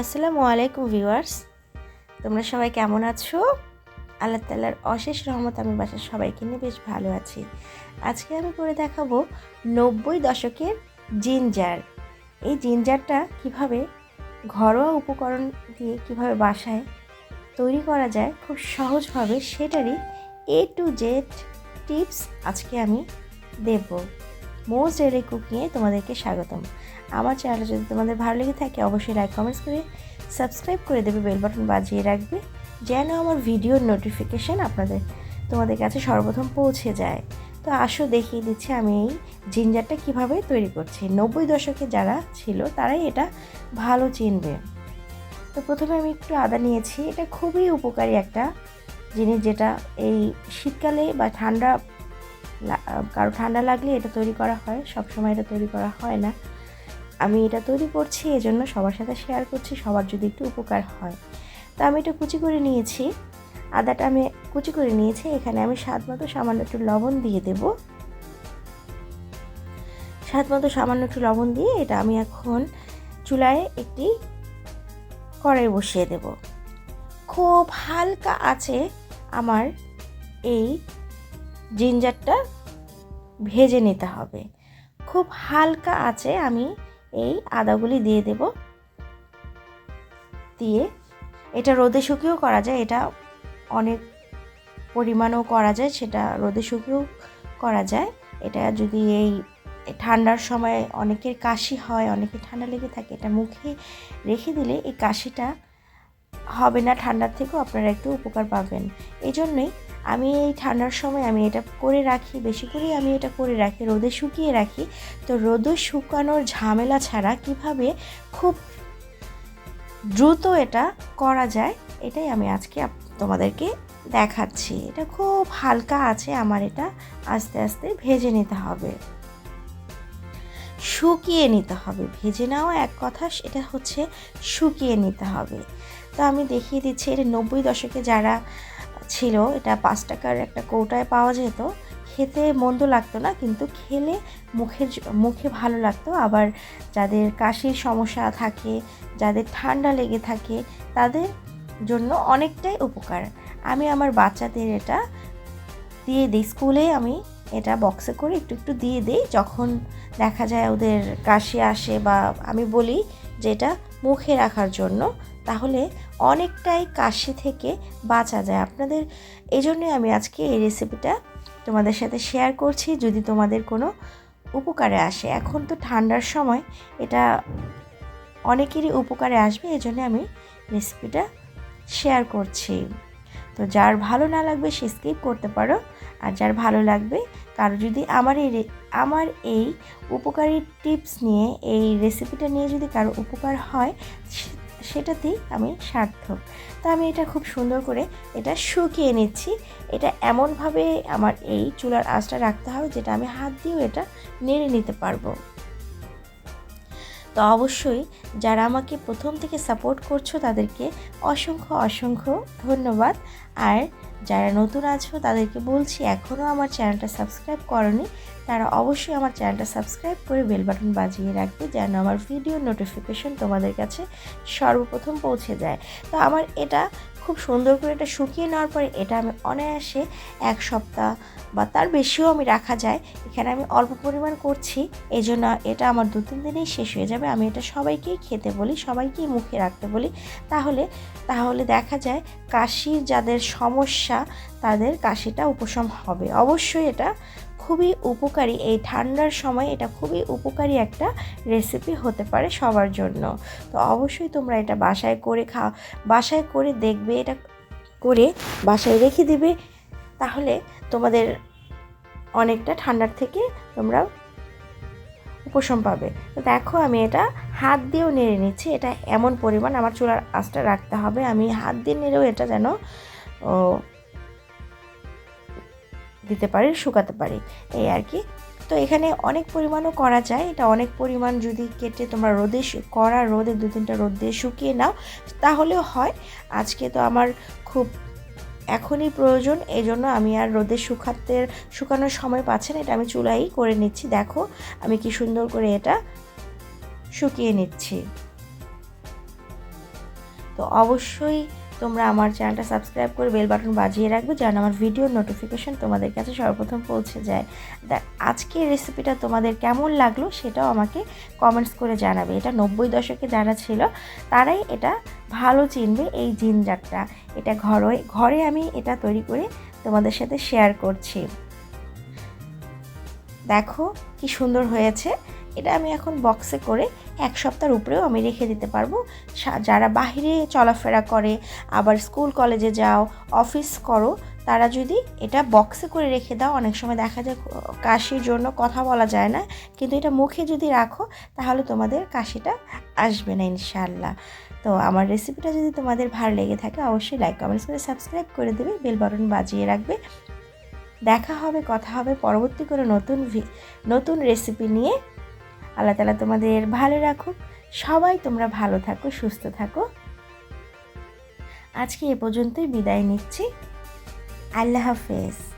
আসসালামু আলাইকুম ভিউয়ার্স। তোমরা সবাই কেমন আছো? আল্লাহ তাল্লার অশেষ রহমত আমি বাসার সবাইকে নিয়ে বেশ ভালো আছি। আজকে আমি করে দেখাবো নব্বই দশকের জিঞ্জার। এই জিঞ্জারটা কীভাবে ঘরোয়া উপকরণ দিয়ে কীভাবে বাসায় তৈরি করা যায়, খুব সহজভাবে সেটারই এ টু জেড টিপস আজকে আমি দেব। মোস্ট ডেলি কুকিংয়ে তোমাদেরকে স্বাগতম। আমার চ্যানেলটা যদি তোমাদের ভালো লেগে থাকে, অবশ্যই লাইক কমেন্টস করে সাবস্ক্রাইব করে দেবে বেল বাটন বাজিয়ে রাখবে, যেন আমার ভিডিওর নোটিফিকেশান আপনাদের, তোমাদের কাছে সর্বপ্রথম পৌঁছে যায়। তো আসো দেখিয়ে দিচ্ছি আমি এই জিঞ্জারটা কীভাবে তৈরি করছি। নব্বই দশকে যারা ছিল, তারাই এটা ভালো চিনবে। তো প্রথমে আমি একটু আদা নিয়েছি। এটা খুবই উপকারী একটা জিনিস, যেটা এই শীতকালে বা ঠান্ডা কারও ঠান্ডা লাগলে এটা তৈরি করা হয় সব সময় এটা তৈরি করা হয় না। আমি এটা তৈরি করছি, এজন্য সবার সাথে শেয়ার করছি, সবার যদি একটু উপকার হয়। তো আমি এটা কুচি করে নিয়েছি। আদাটা আমি কুচি করে নিয়েছি, এখানে আমি স্বাদ মতো সামান্য একটু লবণ দিয়ে দেব। স্বাদ মতো সামান্য একটু লবণ দিয়ে এটা আমি এখন চুলায় একটি কড়াই বসিয়ে দেব। খুব হালকা আছে আমার এই জিঞ্জারটা ভেজে নিতে হবে। খুব হালকা আছে, আমি এই আদাগুলি দিয়ে দেব। দিয়ে এটা রোদে শুকিয়েও করা যায়, এটা অনেক পরিমাণও করা যায়, সেটা রোদে শুকিয়েও করা যায়। এটা যদি এই ঠান্ডার সময় অনেকের কাশি হয় অনেকের ঠান্ডা লেগে থাকে, এটা মুখে রেখে দিলে এই কাশিটা হবে না, ঠান্ডার থেকেও আপনারা একটু উপকার পাবেন। এই জন্যই আমি এই ঠান্ডার সময় আমি এটা করে রাখি, বেশি করেই আমি এটা করে রাখি, রোদে শুকিয়ে রাখি। তো রোদে শুকানোর ঝামেলা ছাড়া কীভাবে খুব দ্রুত এটা করা যায়, এটাই আমি আজকে তোমাদেরকে দেখাচ্ছি। এটা খুব হালকা আছে আমার এটা, আস্তে আস্তে ভেজে নিতে হবে। শুকিয়ে নিতে হবে, ভেজে নেওয়া এক কথা, এটা হচ্ছে শুকিয়ে নিতে হবে। তো আমি দেখিয়ে দিচ্ছি, এটা নব্বই দশকে যারা ছিল, এটা পাঁচ টাকার একটা কৌটায় পাওয়া যেত। খেতে মন্দ লাগতো না, কিন্তু খেলে মুখের মুখে ভালো লাগতো। আবার যাদের কাশির সমস্যা থাকে, যাদের ঠান্ডা লেগে থাকে, তাদের জন্য অনেকটাই উপকার। আমি আমার বাচ্চাদের এটা দিয়ে দিই। স্কুলে আমি এটা বক্সে করে একটু একটু দিয়ে দিই। যখন দেখা যায় ওদের কাশি আসে বা আমি বলি যে এটা মুখে রাখার জন্য তাহলে অনেকটাই কাশি থেকে বাঁচা যায়। আপনাদের এই জন্যই আমি আজকে এই রেসিপিটা তোমাদের সাথে শেয়ার করছি। যদি তোমাদের কোনো উপকারে আসে, এখন তো ঠান্ডার সময়, এটা অনেকেরই উপকারে আসবে এই জন্য আমি রেসিপিটা শেয়ার করছি। তো যার ভালো না লাগবে, সে স্কিপ করতে পারো। আর যার ভালো লাগবে, কারও যদি আমার এই আমার এই উপকারী টিপস নিয়ে, এই রেসিপিটা নিয়ে যদি কারও উপকার হয় সেটাতেই আমি সার্থক। তা আমি এটা খুব সুন্দর করে এটা শুকিয়ে নিচ্ছি। এটা এমনভাবে আমার এই চুলার আঁচটা রাখতে হবে যেটা আমি হাত দিয়েও এটা নেড়ে নিতে পারব। তো অবশ্যই যারা আমাকে প্রথম থেকে সাপোর্ট করছ তাদেরকে অসংখ্য অসংখ্য ধন্যবাদ। আর যারা নতুন আছো, তাদেরকে বলছি, এখনও আমার চ্যানেলটা সাবস্ক্রাইব করনি, তারা অবশ্যই আমার চ্যানেলটা সাবস্ক্রাইব করে বেল বাটন বাজিয়ে রাখবে, যেন আমার ভিডিও নোটিফিকেশন তোমাদের কাছে সর্বপ্রথম পৌঁছে যায়। তো আমার এটা খুব সুন্দর করে এটা শুকিয়ে নেওয়ার পরে এটা আমি অনায়াসে এক সপ্তাহ বা তার বেশিও আমি রাখা যায়। এখানে আমি অল্প পরিমাণ করছি এই জন্য এটা আমার দু তিন দিনেই শেষ হয়ে যাবে। আমি এটা সবাইকেই খেতে বলি, সবাইকেই মুখে রাখতে বলি। তাহলে তাহলে দেখা যায় কাশির যাদের সমস্যা, তাদের কাশিটা উপশম হবে। অবশ্যই এটা খুবই উপকারী, এই ঠান্ডার সময় এটা খুবই উপকারী একটা রেসিপি হতে পারে সবার জন্য। তো অবশ্যই তোমরা এটা বাসায় করে খাও, বাসায় করে দেখবে, এটা করে বাসায় রেখে দিবে, তাহলে তোমাদের অনেকটা ঠান্ডার থেকে তোমরা উপশম পাবে। তো দেখো আমি এটা হাত দিয়েও নেড়ে নিচ্ছি, এটা এমন পরিমাণ আমার চুলার আঁচটা রাখতে হবে, আমি হাত দিয়ে নেড়েও এটা যেন দিতে পারি, শুকাতে পারি। এই আর কি। তো এখানে অনেক পরিমাণও করা যায়। এটা অনেক পরিমাণ যদি কেটে তোমরা রোদে করা রোদে দু তিনটা রোদ দিয়ে শুকিয়ে নাও, তাহলেও হয়। আজকে তো আমার খুব এখনই প্রয়োজন এই জন্য আমি আর রোদে শুকাতে, শুকানোর সময় পাচ্ছি না। এটা আমি চুলাই করে নিচ্ছি। দেখো, আমি কি সুন্দর করে এটা শুকিয়ে নিচ্ছি। তো অবশ্যই তোমরা আমার চ্যানেলটা সাবস্ক্রাইব করে বেল বাটন বাজিয়ে রাখবে যেন আমার ভিডিওর নোটিফিকেশন তোমাদের কাছে সর্বপ্রথম পৌঁছে যায়। দেখ, আজকের রেসিপিটা তোমাদের কেমন লাগল সেটাও আমাকে কমেন্টস করে জানাবে। এটা নব্বই দশকে যারা ছিল, তারাই এটা ভালো চিনবে এই জিনজারটা। এটা ঘরে ঘরে আমি এটা তৈরি করে তোমাদের সাথে শেয়ার করছি। দেখো কি সুন্দর হয়েছে। এটা আমি এখন বক্সে করে এক সপ্তাহের উপরেও আমি রেখে দিতে পারব। যারা বাইরে চলাফেরা করে, আবার স্কুল কলেজে যাও অফিস করো, তারা যদি এটা বক্সে করে রেখে দাও, অনেক সময় দেখা যায় কাশির জন্য কথা বলা যায় না, কিন্তু এটা মুখে যদি রাখো, তাহলে তোমাদের কাশিটা আসবে না ইনশাল্লাহ তো আমার রেসিপিটা যদি তোমাদের ভালো লেগে থাকে, অবশ্যই লাইক কমেন্টস করে সাবস্ক্রাইব করে দেবে বেল বাটন বাজিয়ে রাখবে। দেখা হবে, কথা হবে পরবর্তী করে নতুন নতুন রেসিপি নিয়ে। আল্লাহ তালা তোমাদের ভালো রাখুক। সবাই তোমরা ভালো থাকো, সুস্থ থাকো। আজকে এ পর্যন্তই বিদায় নিচ্ছি। আল্লাহ হাফেজ।